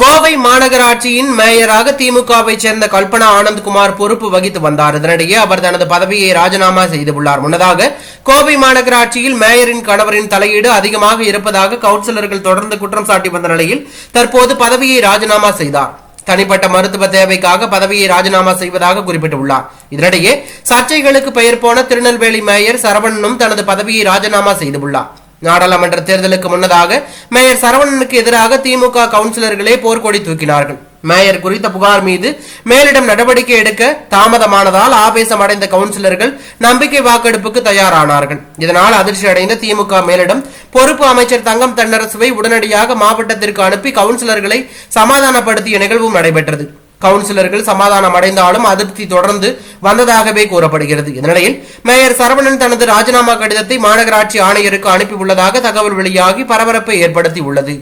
கோவை மாநகராட்சியின் மேயராக திமுகவை சேர்ந்த கல்பனா ஆனந்த்குமார் பொறுப்பு வகித்து வந்தார். இதனிடையே அவர் தனது பதவியை ராஜினாமா செய்துள்ளார். முன்னதாக கோவை மாநகராட்சியில் மேயரின் கணவரின் தலையீடு அதிகமாக இருப்பதாக கவுன்சிலர்கள் தொடர்ந்து குற்றம் சாட்டி வந்த நிலையில் தற்போது பதவியை ராஜினாமா செய்தார். தனிப்பட்ட மருத்துவ தேவைக்காக பதவியை ராஜினாமா செய்வதாக குறிப்பிட்டுள்ளார். இதனிடையே சர்ச்சைகளுக்கு பெயர் போன திருநெல்வேலி மேயர் சரவணனும் தனது பதவியை ராஜினாமா செய்துள்ளார். நாடாளுமன்ற தேர்தலுக்கு முன்னதாக மேயர் சரவணனுக்கு எதிராக திமுக கவுன்சிலர்களே போர்க்கொடி தூக்கினார்கள். மேயர் குறித்த புகார் மீது மேலிடம் நடவடிக்கை எடுக்க தாமதமானதால் ஆவேசம் அடைந்த கவுன்சிலர்கள் நம்பிக்கை வாக்கெடுப்புக்கு தயாரானார்கள். இதனால் அதிர்ச்சி அடைந்த திமுக மேலிடம் பொறுப்பு அமைச்சர் தங்கம் தென்னரசுவை உடனடியாக மாவட்டத்திற்கு அனுப்பி கவுன்சிலர்களை சமாதானப்படுத்திய நிகழ்வும் நடைபெற்றது. கவுன்சிலர்கள் சமாதானம் அடைந்தாலும் அதிருப்தி தொடர்ந்து வந்ததாகவே கூறப்படுகிறது. இந்நிலையில் மேயர் சரவணன் தனது ராஜினாமா கடிதத்தை மாநகராட்சி ஆணையருக்கு அனுப்பியுள்ளதாக தகவல் வெளியாகி பரபரப்பை ஏற்படுத்தி உள்ளது